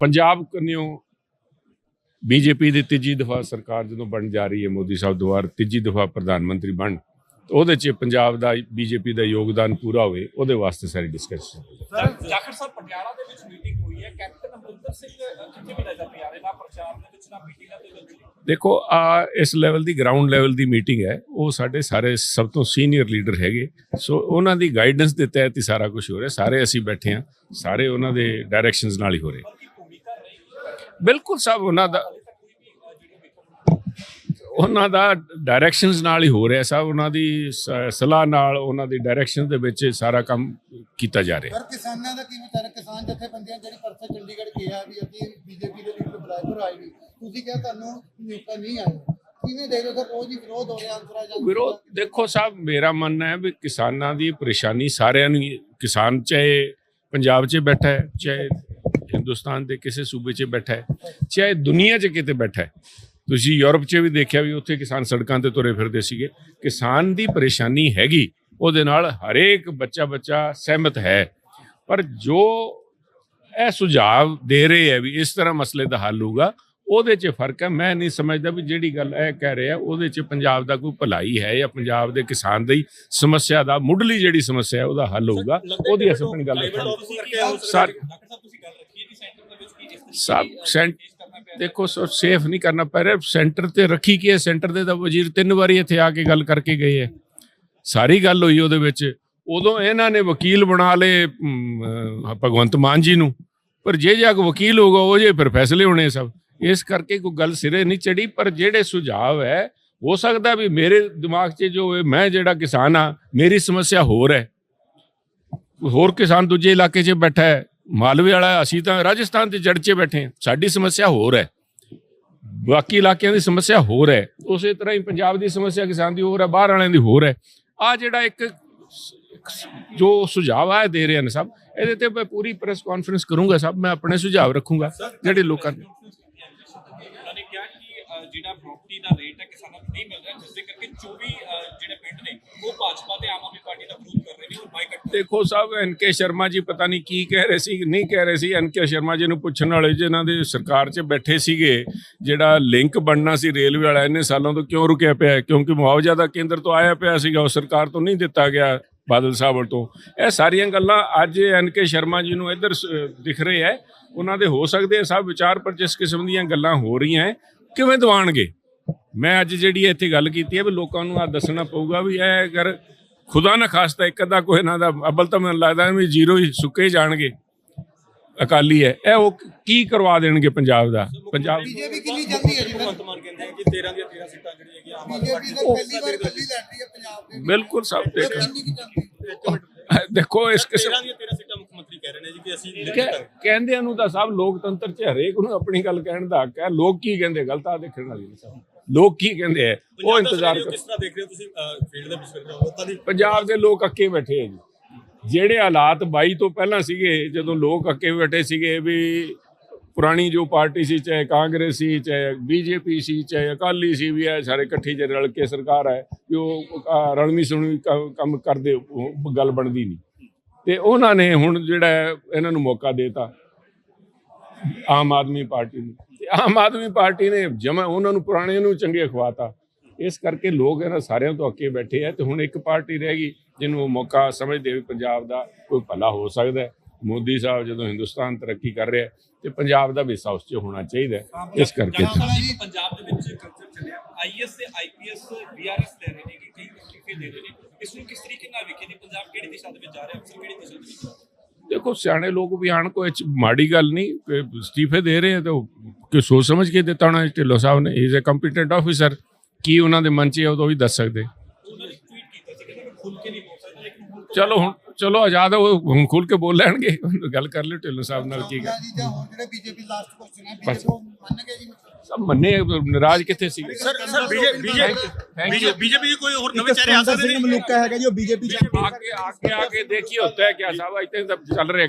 Punjab ਕੰਨਿਓ BJP ਦੀ ਤੀਜੀ ਦਫਾ ਸਰਕਾਰ ਜਦੋਂ ਬਣ ਜਾ ਰਹੀ ਹੈ ਮੋਦੀ ਸਾਹਿਬ ਦੁਆਰ ਤੀਜੀ ਦਫਾ ਪ੍ਰਧਾਨ ਮੰਤਰੀ ਬਣ ਤਾਂ ਉਹਦੇ 'ਚ ਪੰਜਾਬ ਦਾ ਬੀਜੇਪੀ ਦਾ ਯੋਗਦਾਨ ਪੂਰਾ ਹੋਵੇ ਉਹਦੇ ਵਾਸਤੇ ਸਾਰੀ ਡਿਸਕਸ਼ਨ ਸਰ ਜਾਖੜ ਸਾਹਿਬ ਪਟਿਆਲਾ ਦੇ ਵਿੱਚ ਮੀਟਿੰਗ ਹੋਈ ਹੈ। ਕੈਪਟਨ ਅਮਰਿੰਦਰ ਸਿੰਘ ਕਿੱਥੇ ਵੀ ਨਜ਼ਰ ਨਹੀਂ ਆ ਰਹੇ ਨਾ ਪ੍ਰਚਾਰ ਦੇ ਵਿੱਚ ਨਾ ਮੀਟਿੰਗਾਂ ਦੇ ਵਿੱਚ। ਦੇਖੋ ਆ ਇਸ ਲੈਵਲ ਦੀ ਗਰਾਊਂਡ ਲੈਵਲ ਦੀ ਮੀਟਿੰਗ ਹੈ। ਉਹ ਸਾਡੇ ਸਾਰੇ ਸਭ ਤੋਂ ਸੀਨੀਅਰ ਲੀਡਰ ਹੈਗੇ। ਸੋ ਉਹਨਾਂ ਦੀ ਗਾਈਡੈਂਸ ਦੇ ਤਹਿਤ ਹੀ ਸਾਰਾ ਕੁਝ ਹੋ ਰਿਹਾ। ਸਾਰੇ ਅਸੀਂ ਬੈਠੇ ਹਾਂ। ਸਾਰੇ ਉਹਨਾਂ ਦੇ ਡਾਇਰੈਕਸ਼ਨਸ ਨਾਲ ਹੀ ਹੋ ਰਹੀ। ਬਿਲਕੁਲ ਸਭ ਉਹਨਾਂ ਦਾ ਉਹਨਾਂ ਦਾ ਡਾਇਰੈਕਸ਼ਨਸ ਨਾਲ ਹੀ ਹੋ ਰਿਹਾ ਸਭ ਉਹਨਾਂ ਦੀ ਸਲਾਹ ਨਾਲ ਉਹਨਾਂ ਦੀ ਡਾਇਰੈਕਸ਼ਨ ਦੇ ਵਿੱਚ ਸਾਰਾ ਕੰਮ ਕੀਤਾ ਜਾ ਰਿਹਾ। ਪਰ ਕਿਸਾਨਾਂ ਦਾ ਕੀ ਵਿਚਾਰ ਹੈ? ਕਿਸਾਨ ਜਥੇਬੰਦੀਆਂ ਜਿਹੜੀ ਪਰਸੋਂ ਚੰਡੀਗੜ੍ਹ ਕਿਹਾ ਵੀ ਅਸੀਂ ਬੀਜੇਪੀ ਦੇ ਲੀਡਰ ਬੁਲਾਏ ਪਰ ਆਏ ਨਹੀਂ। ਤੁਸੀਂ ਕਿਹਾ ਤੁਹਾਨੂੰ ਨਿਯੁਕਤਾ ਨਹੀਂ ਆਇਆ। ਕਿਵੇਂ ਦੇਖਦੇ ਹੋ? ਸਰ ਰੋਜ਼ ਹੀ ਵਿਰੋਧ ਹੋ ਰਿਹਾ ਅੰਤਰਾ ਜਾਂ ਵਿਰੋਧ ਦੇਖੋ ਸਾਹਿਬ ਮੇਰਾ ਮੰਨਣਾ ਹੈ ਵੀ ਕਿਸਾਨਾਂ ਦੀ ਪਰੇਸ਼ਾਨੀ ਸਾਰਿਆਂ ਨੂੰ ਕਿਸਾਨ ਚਾਹੇ ਪੰਜਾਬ 'ਚ ਬੈਠਾ ਹੈ ਚਾਹੇ ਹਿੰਦੁਸਤਾਨ ਦੇ ਕਿਸੇ ਸੂਬੇ 'ਚ ਬੈਠਾ ਹੈ ਚਾਹੇ ਦੁਨੀਆ 'ਚ ਕਿਤੇ ਬੈਠਾ ਹੈ। ਤੁਸੀਂ ਯੂਰਪ 'ਚ ਵੀ ਦੇਖਿਆ ਵੀ ਉੱਥੇ ਕਿਸਾਨ ਸੜਕਾਂ ਤੇ ਤੁਰੇ ਫਿਰਦੇ ਸੀਗੇ। ਕਿਸਾਨ ਦੀ ਪਰੇਸ਼ਾਨੀ ਹੈਗੀ ਉਹਦੇ ਨਾਲ ਹਰੇਕ ਬੱਚਾ ਬੱਚਾ ਸਹਿਮਤ ਹੈ। ਪਰ ਜੋ ਇਹ ਸੁਝਾਅ ਦੇ ਰਹੇ ਹੈ ਵੀ ਇਸ ਤਰ੍ਹਾਂ ਮਸਲੇ ਦਾ ਹੱਲ ਹੋਊਗਾ ਉਹਦੇ 'ਚ ਫ਼ਰਕ ਹੈ। ਮੈਂ ਨਹੀਂ ਸਮਝਦਾ ਵੀ ਜਿਹੜੀ ਗੱਲ ਇਹ ਕਹਿ ਰਿਹਾ ਉਹਦੇ 'ਚ ਪੰਜਾਬ ਦਾ ਕੋਈ ਭਲਾਈ ਹੈ ਜਾਂ ਪੰਜਾਬ ਦੇ ਕਿਸਾਨ ਦੀ ਸਮੱਸਿਆ ਦਾ ਮੁੱਢਲੀ ਜਿਹੜੀ ਸਮੱਸਿਆ ਹੈ ਉਹਦਾ ਹੱਲ ਹੋਊਗਾ। ਉਹਦੀ ਅਸੀਂ ਆਪਣੀ ਗੱਲ ਰੱਖਾਂਗੇ ਸਰ ਸਭ ਦੀ ਸੈਂਟ ਦੇਖੋ ਸੋ ਸੇਫ ਨਹੀਂ ਕਰਨਾ ਪੈ ਰਿਹਾ। ਸੈਂਟਰ ਤੇ ਰੱਖੀ ਕੀ ਹੈ? ਸੈਂਟਰ ਦੇ ਤਾਂ ਵਜ਼ੀਰ ਤਿੰਨ ਵਾਰੀ ਇੱਥੇ ਆ ਕੇ ਗੱਲ ਕਰਕੇ ਗਏ ਹੈ। ਸਾਰੀ ਗੱਲ ਹੋਈ ਉਹਦੇ ਵਿੱਚ। ਉਦੋਂ ਇਹਨਾਂ ਨੇ ਵਕੀਲ ਬਣਾ ਲਏ ਅਮ, ਭਗਵੰਤ ਮਾਨ ਜੀ ਨੂੰ। ਪਰ ਜੇ ਜਾ ਕੇ ਵਕੀਲ ਹੋਗਾ ਉਹ ਜੇ ਫਿਰ ਫੈਸਲੇ ਹੋਣੇ ਸਭ। ਇਸ ਕਰਕੇ ਕੋਈ ਗੱਲ ਸਿਰੇ ਨਹੀਂ ਚੜੀ ਪਰ ਜਿਹੜੇ ਸੁਝਾਅ ਹੈ ਹੋ ਸਕਦਾ ਵੀ ਮੇਰੇ ਦਿਮਾਗ 'ਚ ਜੋ ਹੈ ਮੈਂ ਜਿਹੜਾ ਕਿਸਾਨ ਆ ਮੇਰੀ ਸਮੱਸਿਆ ਹੋਰ ਹੈ। ਹੋਰ ਕਿਸਾਨ ਦੂਜੇ ਇਲਾਕੇ 'ਚ ਬੈਠਾ ਹੈ। ਮਾਲਵੇ ਵਾਲਾ, ਅਸੀਂ ਤਾਂ ਰਾਜਸਥਾਨ ਤੇ ਜੜ 'ਚ ਬੈਠੇ ਹਾਂ। ਸਾਡੀ ਸਮੱਸਿਆ ਹੋਰ ਹੈ। ਬਾਕੀ ਇਲਾਕਿਆਂ ਦੀ ਸਮੱਸਿਆ ਹੋਰ ਹੈ। ਉਸੇ ਤਰ੍ਹਾਂ ਹੀ ਪੰਜਾਬ ਦੀ ਸਮੱਸਿਆ ਕਿਸਾਨ ਦੀ ਹੋਰ ਹੈ, ਬਾਹਰ ਵਾਲਿਆਂ ਦੀ ਹੋਰ ਹੈ। ਆ ਜਿਹੜਾ ਇੱਕ ਜੋ ਸੁਝਾਅ ਆ ਦੇ ਰਹੇ ਨੇ ਸਭ, ਇਹਦੇ ਤੇ ਮੈਂ ਪੂਰੀ ਪ੍ਰੈਸ ਕਾਨਫਰੰਸ ਕਰੂੰਗਾ ਸਭ, ਮੈਂ ਆਪਣੇ ਸੁਝਾਅ ਰੱਖੂੰਗਾ ਜਿਹੜੇ ਲੋਕਾਂ ਦੇ। ਨੇ ਜਿਹੜਾ ਪ੍ਰਾਪਰਟੀ ਦਾ ਰੇਟ ਹੈ ਕਿਸਾਨਾਂ ਨੂੰ ਨਹੀਂ ਮਿਲ ਰਿਹਾ, ਜਿਸ ਦੇ ਕਰਕੇ 24 ਜਿਹੜੇ ਪਿੰਡ ਨੇ, ਉਹ ਭਾਜਪਾ ਤੇ ਆਮ ਦੇਖੋ ਸਾਹਿਬ ਐਨ ਕੇ ਸ਼ਰਮਾ ਜੀ ਪਤਾ ਨਹੀਂ ਕੀ ਕਹਿ ਰਹੇ ਸੀ ਨਹੀਂ ਕਹਿ ਰਹੇ ਸੀ ਐਨ ਕੇ ਸ਼ਰਮਾ ਜੀ ਨੂੰ ਪੁੱਛਣ ਵਾਲੇ ਜਿਨ੍ਹਾਂ ਦੇ ਸਰਕਾਰ 'ਚ ਬੈਠੇ ਸੀਗੇ ਜਿਹੜਾ ਲਿੰਕ ਬਣਨਾ ਸੀ ਰੇਲਵੇ ਵਾਲਾ ਇੰਨੇ ਸਾਲਾਂ ਤੋਂ ਕਿਉਂ ਰੁਕਿਆ ਪਿਆ ਕਿਉਂਕਿ ਮੁਆਵਜ਼ਾ ਦਾ ਕੇਂਦਰ ਤੋਂ ਆਇਆ ਪਿਆ ਸੀਗਾ ਉਹ ਸਰਕਾਰ ਤੋਂ ਨਹੀਂ ਦਿੱਤਾ ਗਿਆ ਬਾਦਲ ਸਾਹਿਬ ਵੱਲ ਤੋਂ। ਇਹ ਸਾਰੀਆਂ ਗੱਲਾਂ ਅੱਜ ਐਨ ਕੇ ਸ਼ਰਮਾ ਜੀ ਨੂੰ ਇੱਧਰ ਸ- ਦਿਖ ਰਹੇ ਹੈ। ਉਹਨਾਂ ਦੇ ਹੋ ਸਕਦੇ ਸਭ ਵਿਚਾਰ ਪਰ ਜਿਸ ਕਿਸਮ ਦੀਆਂ ਗੱਲਾਂ ਹੋ ਰਹੀਆਂ ਹੈ, ਕਿਵੇਂ ਦਵਾਣਗੇ? ਮੈਂ ਅੱਜ ਜਿਹੜੀ ਇੱਥੇ ਗੱਲ ਕੀਤੀ ਹੈ ਵੀ ਲੋਕਾਂ ਨੂੰ ਆ ਦੱਸਣਾ ਪਊਗਾ ਵੀ ਇਹ ਅਗਰ ਖੁਦਾ ਨਾ ਖਾਸਤਾ ਇੱਕ ਅੱਧਾ ਕੋਈ ਇਹਨਾਂ ਦਾ ਅਬਲ ਤਾਂ ਮੈਨੂੰ ਲੱਗਦਾ ਵੀ ਜ਼ੀਰੋ ਹੀ ਸੁੱਕੇ ਜਾਣਗੇ। ਅਕਾਲੀ ਹੈ। ਇਹ ਉਹ ਕੀ ਕਰਵਾ ਦੇਣਗੇ ਪੰਜਾਬ ਦਾ? ਪੰਜਾਬ ਬੀਜੇਪੀ ਕਿੰਨੀ ਜਲਦੀ ਹੈ ਜੀ? ਭਗਵੰਤ ਮਾਨ ਕਹਿੰਦੇ ਕਿ 13 ਦੀਆਂ 13 ਸੀਟਾਂ ਜਿਹੜੀਆਂ ਹੈਗੀਆਂ ਆਮ ਆਦਮੀ ਬੀਜੇਪੀ ਤਾਂ ਪਹਿਲੀ ਵਾਰ ਰਹੀ ਹੈ ਪੰਜਾਬ ਦੇ। ਬਿਲਕੁਲ ਸਭ ਜਲਦੀ ਦੇਖੋ ਇਸ ਕਿਸਮ 13 ਦੀਆਂ 13 ਸੀਟਾਂ ਮੁੱਖ ਮੰਤਰੀ ਕਹਿ ਰਹੇ ਨੇ ਜੀ ਕਿ ਅਸੀਂ ਨਹੀਂ ਕਹਿ- ਕਹਿੰਦਿਆਂ ਨੂੰ ਤਾਂ ਸਭ ਲੋਕਤੰਤਰ ਚ ਹਰੇਕ ਨੂੰ ਆਪਣੀ ਗੱਲ ਕਹਿਣ ਦਾ ਹੱਕ ਹੈ। ਲੋਕ ਕੀ ਕਹਿੰਦੇ? ਗਲਤ ਆ ਦੇਖਣ ਵਾਲੀ ਨਹੀਂ ਸਭ ਲੋਕ ਕੀ ਕਹਿੰਦੇ ਆ? ਉਹ ਇੰਤਜ਼ਾਰ ਕਰ ਕਿਸ ਤਰ੍ਹਾਂ ਦੇਖ ਰਹੇ ਹੋ ਤੁਸੀਂ? ਫੀਲਡ ਦੇ ਦੀ ਪੰਜਾਬ ਦੇ ਲੋਕ ਅੱਕੇ ਬੈਠੇ ਆ ਜੀ। ਜਿਹੜੇ ਹਾਲਾਤ 22 ਤੋਂ ਪਹਿਲਾਂ ਸੀਗੇ ਜਦੋਂ ਲੋਕ ਅੱਕੇ ਬੈਠੇ ਸੀਗੇ ਵੀ ਪੁਰਾਣੀ ਜੋ ਪਾਰਟੀ ਸੀ ਚਾਹੇ ਕਾਂਗਰਸ ਸੀ ਚਾਹੇ ਬੀਜੇਪੀ ਸੀ ਚਾਹੇ ਅਕਾਲੀ ਸੀ ਵੀ ਹੈ ਸਾਰੇ ਇਕੱਠੀ ਜੇ ਰਲ ਕੇ ਸਰਕਾਰ ਹੈ ਵੀ ਉਹ ਰਲਮੀ ਸੁਣੀ ਕੰਮ ਕਰਦੇ ਗੱਲ ਬਣਦੀ ਨਹੀਂ। ਤੇ ਉਹਨਾਂ ਨੇ ਹੁਣ ਜਿਹੜਾ ਇਹਨਾਂ ਨੂੰ ਮੌਕਾ ਦੇਤਾ। ਆਮ ਆਦਮੀ ਪਾਰਟੀ ਨੂੰ। ਆਮ ਆਦਮੀ ਪਾਰਟੀ ਨੇ ਜਮਾ ਉਹਨਾਂ ਨੂੰ ਪੁਰਾਣੇ ਨੂੰ ਚੰਗੇ ਖਵਾਤਾ। ਇਸ ਕਰਕੇ ਲੋਕ ਇਹਨਾਂ ਸਾਰਿਆਂ ਤੋਂ ਅੱਕੇ ਬੈਠੇ ਆ ਤੇ ਹੁਣ ਇੱਕ ਪਾਰਟੀ ਰਹਿ ਗਈ ਜਿਹਨੂੰ ਉਹ ਮੌਕਾ ਸਮਝਦੇ ਵੀ ਪੰਜਾਬ ਦਾ ਕੋਈ ਭਲਾ ਹੋ ਸਕਦਾ ਹੈ। ਮੋਦੀ ਸਾਹਿਬ ਜਦੋਂ ਹਿੰਦੁਸਤਾਨ ਤਰੱਕੀ ਕਰ ਰਿਹਾ ਤੇ ਪੰਜਾਬ ਦਾ ਵੀ ਉਸ 'ਚ ਹੋਣਾ ਚਾਹੀਦਾ। ਇਸ ਕਰਕੇ ਪੰਜਾਬ ਦੇ ਵਿੱਚ ਕਲਚਰ ਚੱਲਿਆ। ਆਈਐਸ ਤੇ ਆਈਪੀਐਸ ਬੀਆਰਐਸ ਲੈ ਰਹੇ ਨੇ ਕਿ ਕਈ ਦੇ ਰਹੇ ਨੇ। ਇਸ ਨੂੰ ਕਿਸ ਤਰੀਕੇ ਨਾਲ ਵੇਖੇ ਜੀ? ਪੰਜਾਬ ਕਿਹੜੀ ਦਿਸ਼ਾ ਦੇ ਵਿੱਚ ਜਾ ਰਿਹਾ? ਅਫਸਰ ਕਿਹੜੀ ਦਿਸ਼ਾ ਦੇ ਵਿੱਚ ਜਾ ਰਿਹਾ? ਦੇਖੋ ਸਿਆਣੇ ਲੋਕ ਵੀ ਆਣ ਕੋਈ ਮਾੜੀ ਗੱਲ ਨਹੀਂ ਕਿ ਅਸਤੀਫੇ ਦੇ ਰਹੇ ਆ ਤਾਂ ਕਿ ਸੋਚ ਸਮਝ ਕੇ ਦਿੱਤਾ ਹੋਣਾ ਢਿੱਲੋਂ ਸਾਹਿਬ ਨੇ ਇਜ਼ ਅ ਕੰਪੀਟੈਂਟ ਆਫੀਸਰ ਕੀ ਉਹਨਾਂ ਦੇ ਮਨ 'ਚ ਹੈ ਉਹ ਵੀ ਦੱਸ ਸਕਦੇ। ਉਹਨਾਂ ਨੇ ਚਲੋ ਹੁਣ ਚਲੋ ਆਜ਼ਾਦ ਹੈ ਉਹ ਹੁਣ ਖੁੱਲ ਕੇ ਬੋਲ ਲੈਣਗੇ। ਗੱਲ ਕਰ ਲਿਓ ਢਿੱਲੋਂ ਸਾਹਿਬ ਨਾਲ ਕੀ ਗੱਲ। ਬੀਜੇਪੀ ਲਾਸਟ ਕੁਐਸਚਨ ਹੈ ਬੀਜੇਪੀ ਮੰਨ ਜੀ? ਸਭ ਮੰਨੇ ਨਰਾਜ ਕਿੱਥੇ ਸੀ? ਸਰ ਸਰ ਬੀਜੇਪੀ ਕੋਈ ਹੋਰ ਨਵੇਂ ਚਿਹਰੇ ਆ ਸਕਦੇ ਨੇ? ਮਲੂਕਾ ਹੈਗਾ ਜੀ ਉਹ ਬੀਜੇਪੀ ਆ ਚੱਲ ਰਿਹਾ